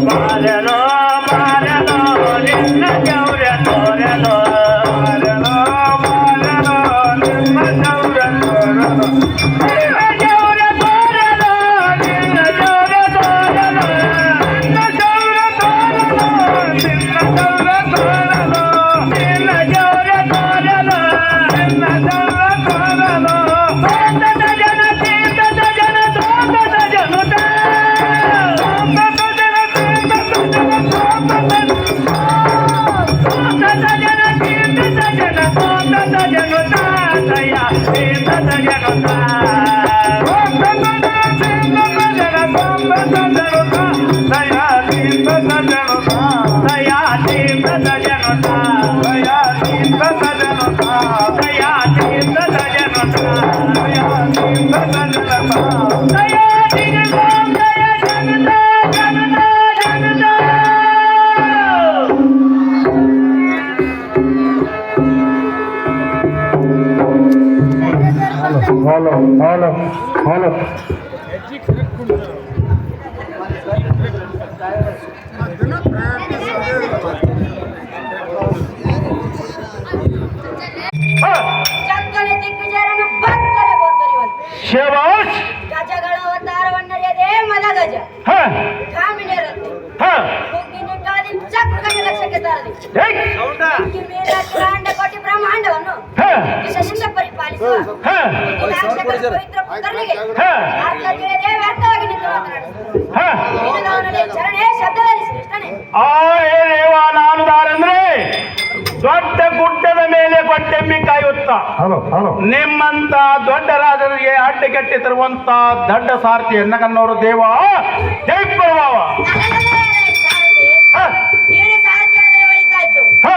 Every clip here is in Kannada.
Vale, no. హలో హలో शाबाश! गजा गळावर तारवण रे दे मला गजा। हा। का मिने हा। कोकिने काली चक गजा लक्ष के तार दे। एक सौंडा कि मेरा कांड कोटी ब्रह्मांड वनो हा। विशेष परिपालित ದೊಡ್ಡ ಗುಡ್ಡದ ಮೇಲೆ ಬಟ್ಟೆಮ್ಮಿ ಕಾಯುತ್ತ. Hello hello. ನಿಮ್ಮಂತ ದೊಡ್ಡ ರಾಜರಿಗೆ ಅಡ್ಡಗಟ್ಟಿ ತರುವಂತ ದೊಡ್ಡ ಸಾರಥಿಯನ್ನ ಕನ್ನೋರು ದೇವ. ಜೈ ಪ್ರಭಾವ ಹ. ನೀನು ಸಾರಥಿ ಆದರೆ ಒಳಿತಾಯ್ತು. ಹ.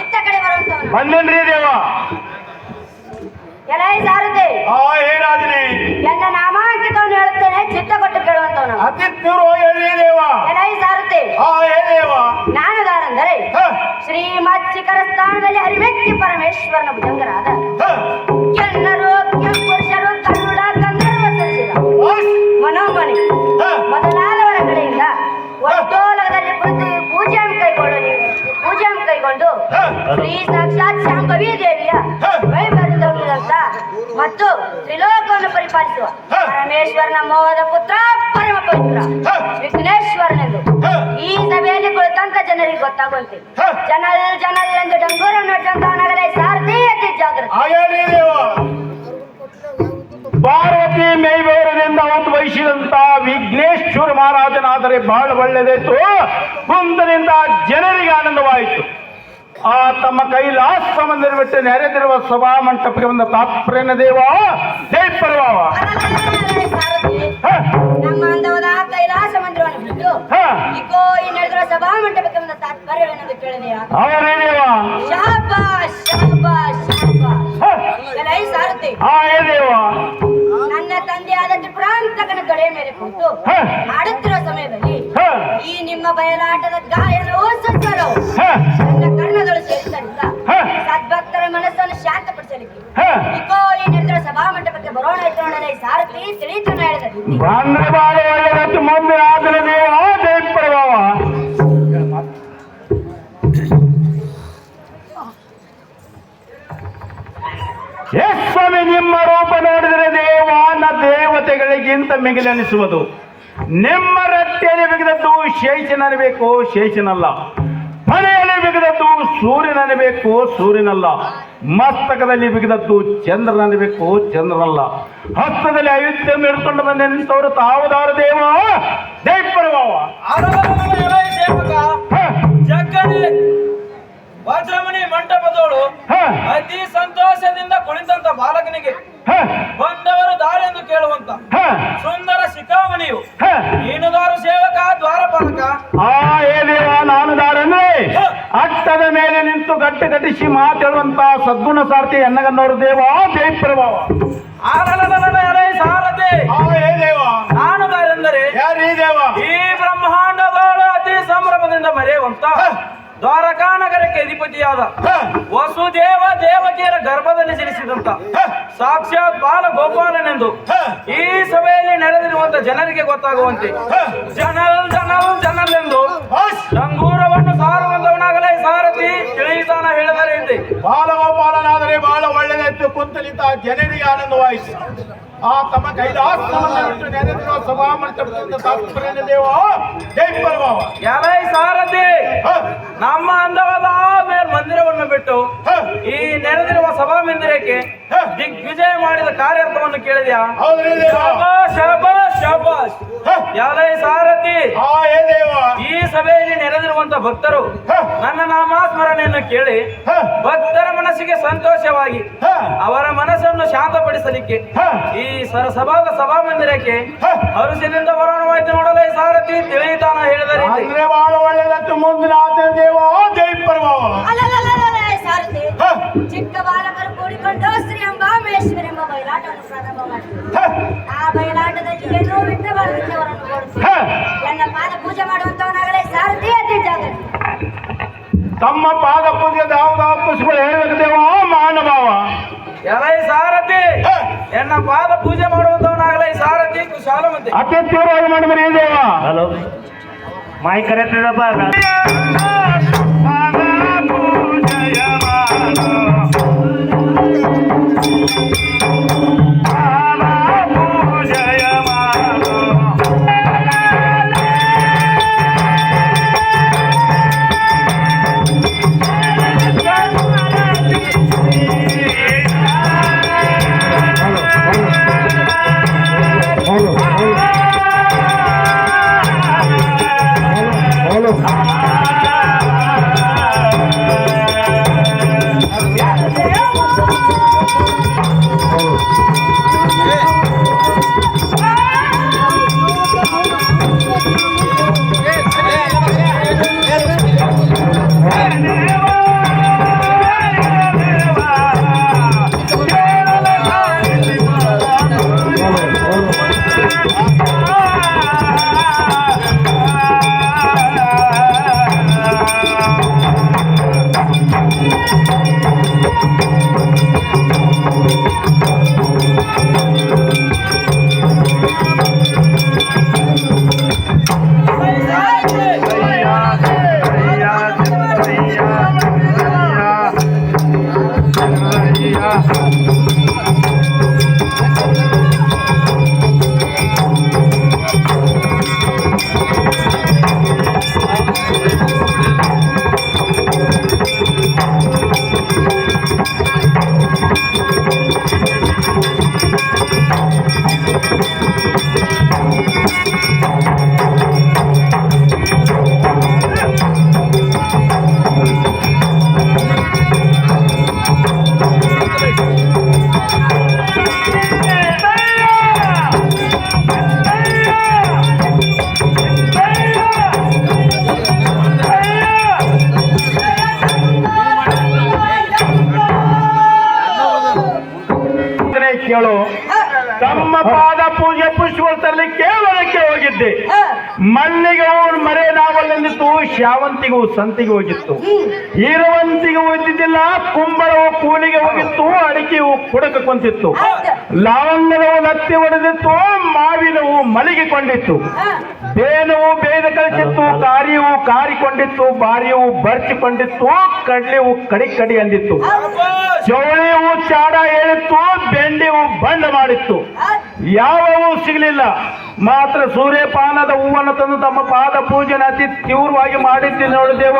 ಇತ್ತ ಕಡೆ ಬರುವಂತವನು ಬಂದೇನ್ರಿ ದೇವ? ಎಲೈ ಸಾರಥಿ. ಆ ರಾಜನೇ. ಎನ್ನ ನಾಮಾಂಕಿತವನ್ನು ಹೇಳುತ್ತೇನೆ ಚಿತ್ತ ಕೊಟ್ಟು ಕೇಳುವಂತವನು. ಅತಿಥ್ಯರು ಹೇಳಿ ದೇವ. ಎಲೈ ಸಾರಥಿ. ಆ ಶ್ರೀಮತ್ ಶಿಖರ ಸ್ಥಾನದಲ್ಲಿ ಹರಿವ್ಯಕ್ತಿ ಪರಮೇಶ್ವರನ ಭುಜಂಗರಾದ. ಕೆಂಪುರುಷರು ಕನ್ನಡ ಗಂಧರ್ವ ಸರಿಸಿದ. ಮನೋಮಣಿ ಮೊದಲಾದವರ ಕಡೆಯಿಂದ ಒಟ್ಟೋಲಗದಲ್ಲಿ ಕುಳಿತು ಪೂಜೆಯನ್ನು ಕೈಗೊಂಡು ಪೂಜೆಯನ್ನು ಕೈಗೊಂಡು ಶ್ರೀ ಸಾಕ್ಷಾತ್ ಶಾಂಭವಿ ದೇವಿಯ ಮತ್ತು ತ್ರಿಲೋಕವನ್ನು ಪರಿಪಾಲಿಸುವ. ಪರಮೇಶ್ವರನ ಮೋಹದ ಪುತ್ರ ಪರಮ ಪವಿತ್ರ. ವಿಘ್ನೇಶ್ವರನೆಂದು. ಈ ಸಭೆಯಲ್ಲಿ ಕುಳಿತಂತ ಜನರಿಗೆ ಗೊತ್ತಾಗುವಂತೆ. ಜನಲ್ ಜನಲ್ ಎಂದು ಡಂಗೂರ ನೋಡ್ತಂತ ನಗರ ಸಾರಥಿ ಅತಿ ಜಾಗೃತಿ ಪಾರ್ವತಿ ಮೇವೇರದಿಂದ ಒಂದು ವಹಿಸಿದಂತ ವಿಘ್ನೇಶ್ವರ ಮಹಾರಾಜನಾದರೆ ಬಹಳ ಒಳ್ಳೆಯದಾಯ್ತು ಕುಂದರಿಂದ ಜನರಿಗೆ ಆನಂದವಾಯಿತು ಆ ತಮ್ಮ ಕೈಲಾಸ ಮಂದಿರ ಬಿಟ್ಟು ನೆರೆದಿರುವ ಸಭಾ ಮಂಟಪಕ್ಕೆ ಬಂದ ತಾತ್ಪರ್ಯನ ದೇವ. ಜೈ ಪರವಾವ ನಮ್ಮ ಅಂದವಾದ ಕೈಲಾಸ ಮಂದಿರವನ್ನು ಬಿಟ್ಟು ಇಗೋ ಈ ನಡೆದಿರುವ ಸಭಾ ಮಂಟಪಕ್ಕೆ ಬಂದ ತಾತ್ಪರ್ಯವೇನೆಂದು ಕೇಳಿದೆಯಾ? ಅವರೇ ದೇವ. ಶಾಬಾಷ್ ಶಾಬಾಷ್ ಶಾಬಾಷ್ ಹ, ಎಲೈ ಸಾರಥಿ. ಆ ಏ ನನ್ನ ತಂದೆಯಾದ ತ್ರಿಪುರಾಂತಕನ ಗಡೆ ಮೇಲೆ ಕುಂತು ಆಡುತ್ತಿರುವ ಸಮಯದಲ್ಲಿ ಈ ನಿಮ್ಮ ಬಯಲಾಟದ ಹೇಳಿದ ಬಾಳೆ ಒಳ್ಳೆಯದಾಯ್ತು ಮುಂದೆ ಆದರೆ ದೇವ ಜೈ ಪ್ರಭಾವ ಸ್ವಾಮಿ, ನಿಮ್ಮ ರೂಪ ನೋಡಿದರೆ ದೇವಾನ ದೇವತೆಗಳಿಗಿಂತ ಮಿಗಿಲೆನಿಸುವುದು. ನಿಮ್ಮ ರಟ್ಟೆಯಲ್ಲಿ ಬಿಗಿದದ್ದು ಬೇಕು, ಶೇಷನಲ್ಲ. ಮನೆಯಲ್ಲಿ ಬಿಗಿದದ್ದು ಸೂರ್ಯನನಬೇಕು ಸೂರ್ಯನಲ್ಲ. ಮಸ್ತಕದಲ್ಲಿ ಬಿಗಿದದ್ದು ಚಂದ್ರನನಬೇಕು ಚಂದ್ರನಲ್ಲ. ಹಸ್ತದಲ್ಲಿ ಅಯೋಧ್ಯೆ ಹಿಡ್ಕೊಂಡು ಬಂದೆ ನಿಂತವರು ತಾವುದಾರ ದೇವ. ಜೈ ಗಟ್ಟಿ ಗಟ್ಟಿಸಿ ಮಾತಾಡುವಂತ ಸದ್ಗುಣ ಸಾರ್ಥಿ ಎನ್ನಗನ್ನವರು ದೇವ, ಜೈ ಪ್ರಭಾವ ಸಾರಥಿ ದೇವ ನಾನು ದೇವ ಈ ಬ್ರಹ್ಮಾಂಡದೊಳ ಅತಿ ಸಂಭ್ರಮದಿಂದ ಮರೆಯುವಂತ ದ್ವಾರಕಾ ನಗರಕ್ಕೆ ಅಧಿಪತಿಯಾದ ವಸುದೇವ ದೇವಕಿಯರ ಗರ್ಭದಲ್ಲಿ ಜನಿಸಿದಂತ ಸಾಕ್ಷಾತ್ ಬಾಲ ಗೋಪಾಲನೆಂದು ಈ ಸಭೆಯಲ್ಲಿ ನಡೆದಿರುವಂತ ಜನರಿಗೆ ಗೊತ್ತಾಗುವಂತೆ. ಜನಲ್ ಜನಲ್ ಜನಲ್ ಎಂದು ಬಾಲವ ಬಾಲನಾದರೆ ಬಹಳ ಒಳ್ಳೆಯದಾಯ್ತು ಕುಂತಲಿದ್ದ ಜನರಿಗೆ ಆನಂದವಾಯಿತು ಆ ತಮ್ಮ ಕೈಲಾಸವನ್ನು ನೆನೆದಿರುವ ಸಭಾ ತಾತ್ಪರ್ಯ ದೇವ ಜೈ ಪರಮಾವ. ಸಾರಥಿ ನಮ್ಮ ಅಂದವಾದ ಮಂದಿರವನ್ನು ಬಿಟ್ಟು ಈ ನೆರೆದಿರುವ ಸಭಾ ಮಂದಿರಕ್ಕೆ ದಿಗ್ವಿಜಯ ಮಾಡಿದ ಕಾರ್ಯಕ್ರಮವನ್ನು ಕೇಳಿದ್ಯಾ? ಸಾರಥಿ. ಆ ದೇವ. ಈ ಸಭೆಯಲ್ಲಿ ನೆರೆದಿರುವಂತ ಭಕ್ತರು ನನ್ನ ನನ್ನ ನಾಮಸ್ಮರಣೆಯನ್ನು ಕೇಳಿ ಭಕ್ತರ ಮನಸ್ಸಿಗೆ ಸಂತೋಷವಾಗಿ ಅವರ ಮನಸ್ಸನ್ನು ಶಾಂತಪಡಿಸಲಿಕ್ಕೆ. ಈ ಸರಸಭಾದ ಸಭಾ ಮಂದಿರಕ್ಕೆ ಅವರು ಹರುಷದಿಂದ ಬರೋಣವಾಯ್ತು ನೋಡಲೇ ಸಾರಥಿ ತಿಳಿತಾನ ಹೇಳಿದರೆ ರೀತಿ ಬಹಳ ಒಳ್ಳೆಯದತ್ತು ಮುಂದಿನ ದೇವ ಜೈ ಪರ್ವ ಸಾರಥಿ. ಚಿಕ್ಕ ಬಾಲಕರು ಕೂಡಿಕೊಂಡು ಶ್ರೀ ಅಂಬಾಮೇಶ್ವರಿ ಎಂಬ ಬಯಲಾಟವನ್ನು ಪ್ರಾರಂಭ ಮಾಡಿದರು. ಹ. ಆ ಬಯಲಾಟದಲ್ಲಿ ಏನೋ ತಮ್ಮ ಪಾದ ಪೂಜೆ ದಾವದ ಪುಷ್ಪಗಳು ಹೇಳ್ಬೇಕು ದೇವ ಮಾನಭಾವ ಎಲೈ ಸಾರಥಿ. ಎನ್ನ ಪಾದ ಪೂಜೆ ಮಾಡುವಂತವನಾಗಲೈ ಸಾರಥಿ ಕುಶಾಲಮತಿ ಅತಿ ತೀವ್ರವಾಗಿ ಮಾಡಿದ್ರಿ ದೇವ. ಹಲೋ. ಮಾಯಿ ಕರೆಕ್ಟ್ ಪಾದ ಪೂಜೆ ಪುಷ್ಪಗಳು ತರಲಿಕ್ಕೆ ಹೊಲಕ್ಕೆ ಹೋಗಿದ್ದೆ. ಮಲ್ಲಿಗೆ ಹೂವು ಮರೆ ನಾವಲ್ಲಿತ್ತು ಶಾವಂತಿಗೂ ಸಂತಿಗೆ ಹೋಗಿತ್ತು. ಹೀರವಂತಿಗೆ ಹೋಗಿದ್ದಿಲ್ಲ ಕುಂಬಳವು ಕೂಲಿಗೆ ಹೋಗಿತ್ತು ಅಡಿಕೆಯು ಕುಡಕ ಕುಂತಿತ್ತು. ಲವಂಗದವು ಲತ್ತಿ ಹೊಡೆದಿತ್ತು ಮಾವಿನವು ಮಲಗಿಕೊಂಡಿತ್ತು. ಬೇನವು ಬೇದ ಕಳಿಸಿತ್ತು ಕಾರಿಯವು ಕಾರಿಕೊಂಡಿತ್ತು ಬಾರಿಯವು ಬರ್ಚಿಕೊಂಡಿತ್ತು ಕಡ್ಲೆವು ಕಡಿ ಕಡಿ ಅಂದಿತ್ತು. ಚೌಳಿಯು ಚಾಡ ಹೇಳಿತ್ತು ಬೆಂಡಿಯು ಬಂಡ ಮಾಡಿತ್ತು. ಯಾವವೂ ಸಿಗಲಿಲ್ಲ. ಮಾತ್ರ ಸೂರ್ಯಪಾನದ ಹೂವನ್ನು ತಂದು ತಮ್ಮ ಪಾದ ಪೂಜೆನ ಅತಿ ತೀವ್ರವಾಗಿ ಮಾಡಿದ್ದೆ ನೋಡಿದೇವ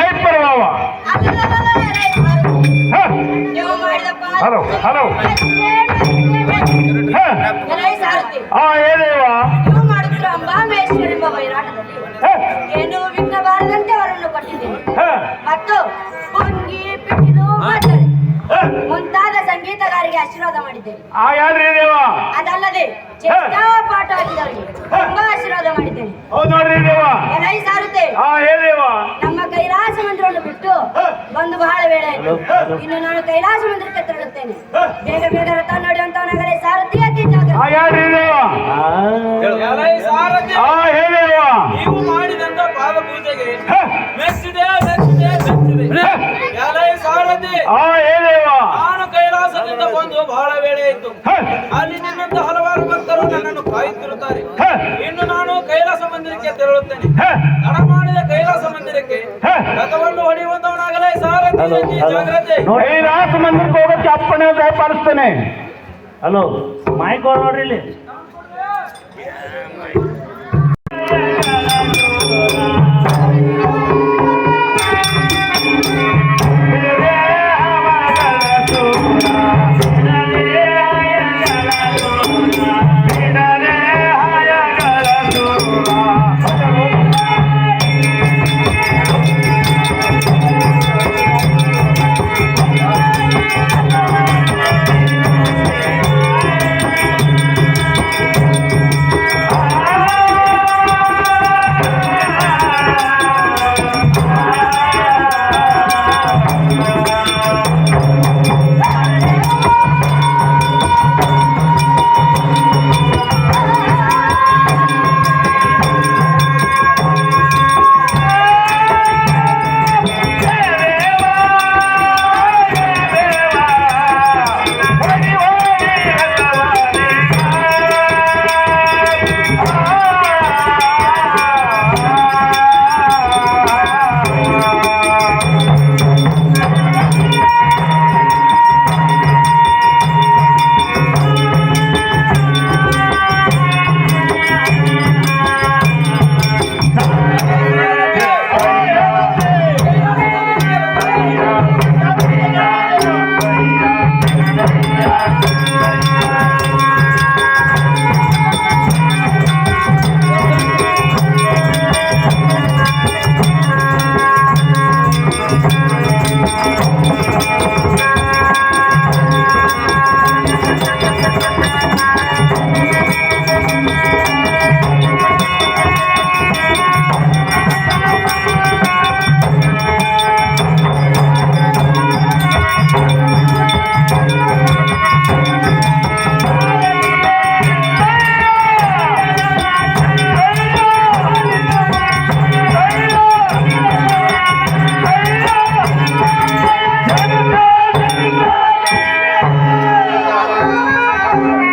ದೇವ. ಪಾದ ಹಲೋ ಹಲೋ. ಪೂಜೆ ಏನೇವ ನೀವು ಮಾಡುತ್ತಿರುವ ಅಂಬಾಮೇಶ್ವರಿ ಎಂಬ ಬಯಲಾಟದಲ್ಲಿ ಏನು ವಿಘ್ನ ಬಾರದಂತೆ ಅವರನ್ನು ಕೊಟ್ಟಿದ್ದೇನೆ ಮತ್ತು ಆಶೀರ್ವಾದ ಮಾಡಿದ್ದೇನೆ ಆ ಯಾರ್ರಿ ದೇವ? ಅದಲ್ಲದೆ ಚೇಷ್ಟಾ ಪಾಠ ಆಗಿದವರಿಗೆ ತುಂಬಾ ಆಶೀರ್ವಾದ ಮಾಡಿದ್ದೇನೆ ನೋಡ್ರಿ ದೇವ. ಎಲೈ ಸಾರುತ್ತೆ. ನಮ್ಮ ಕೈಲಾಸ ಮಂದಿರವನ್ನು ಬಿಟ್ಟು ಬಂದು ಬಹಳ ವೇಳೆ ಆಯ್ತು. ಇನ್ನು ನಾನು ಕೈಲಾಸ ಮಂದಿರಕ್ಕೆ ತೆರಳುತ್ತೇನೆ. ಬೇಗ ಬೇಗ ರಥ ನಡೆಯುವಂತವನಾಗಲೇ ಸಾರಥಿ ಅತಿ ಆ ಜಾಗ್ರತೆ ಅಲ್ಲಿ ನಿನ್ನಿಂದ ಹಲವಾರು ಭಕ್ತರು ನನ್ನನ್ನು ಕಾಯುತ್ತಿರುತ್ತಾರೆ. ಇನ್ನು ನಾನು ಕೈಲಾಸ ಮಂದಿರಕ್ಕೆ ತೆರಳುತ್ತೇನೆ. ತಡ ಮಾಡಿದ ಕೈಲಾಸ ಮಂದಿರಕ್ಕೆ ರಥವನ್ನು ಹೊಡೆಯುವಂತವನಾಗಲೇ ಸಾರಥಿ ಜಾಗ್ರತೆ. ಕೈಲಾಸ ಮಂದಿರಕ್ಕೆ ಹೋಗೋಕ್ಕೆ ಅಪ್ಪಣೆ ದಯಪಾಲಿಸ್ತೇನೆ ಹಲೋ. ಮೈಕ್ ನೋಡ್ರಿ ಇಲ್ಲಿ.